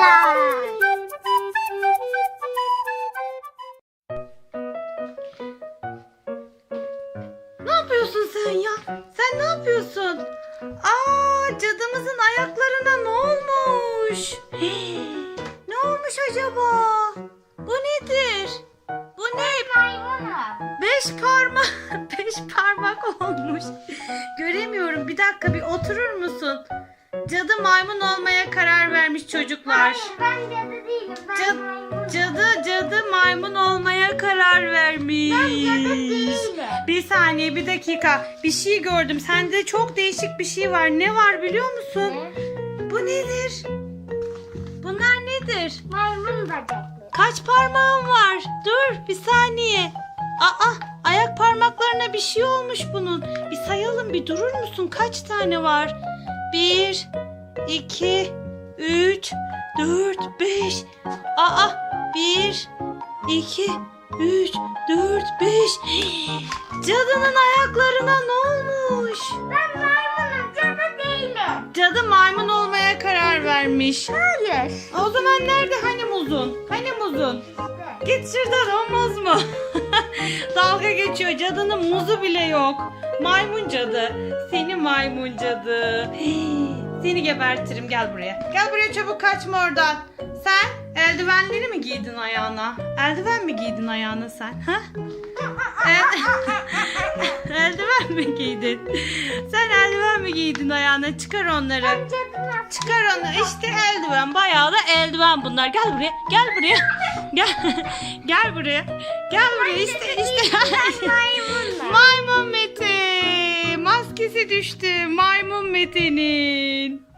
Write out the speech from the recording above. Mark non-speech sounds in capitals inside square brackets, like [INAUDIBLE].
Ayılar. Ne yapıyorsun sen ya? Sen ne yapıyorsun? Aa cadımızın ayaklarına ne olmuş? Hii, [GASPS] ne olmuş acaba? Bu nedir? Bu ne? Beş parmak, [LAUGHS] beş parmak olmuş. Göremiyorum. Bir dakika bir oturur musun? Cadı maymun olmaya karar vermiş çocuklar. Hayır ben cadı değilim. Ben Cad- maymunum. cadı cadı maymun olmaya karar vermiş. Ben cadı değilim. Bir saniye bir dakika. Bir şey gördüm. Sende çok değişik bir şey var. Ne var biliyor musun? Ne? Bu nedir? Bunlar nedir? Maymun bacaklı. Kaç parmağın var? Dur bir saniye. Aa ayak parmaklarına bir şey olmuş bunun. Bir sayalım bir durur musun? Kaç tane var? Bir, iki, üç, dört, beş. Aa bir, iki, üç, dört, beş. [GASPS] Cadının ayaklarına ne olmuş? Ben maymunum cadı değilim. Cadı maymun olmaya karar vermiş. Hayır. O zaman nerede hani muzun? Hani muzun? Git şuradan o muz mu? [LAUGHS] Dalga geçiyor. Cadının muzu bile yok. Maymun cadı. Seni maymun cadı. [GASPS] Seni gebertirim. Gel buraya. Gel buraya çabuk kaçma oradan. Sen eldivenleri mi giydin ayağına? Eldiven mi giydin ayağına sen? Ha? El- [LAUGHS] eldiven mi giydin? Sen eldiven mi giydin ayağına? Çıkar onları. Çıkar onu. İşte eldiven. Bayağı da eldiven bunlar. Gel buraya. Gel buraya. [LAUGHS] Gel. Gel buraya. Gel buraya. İşte işte. [LAUGHS] Maymun Mete. Maskesi düştü. Maymun Mete'nin.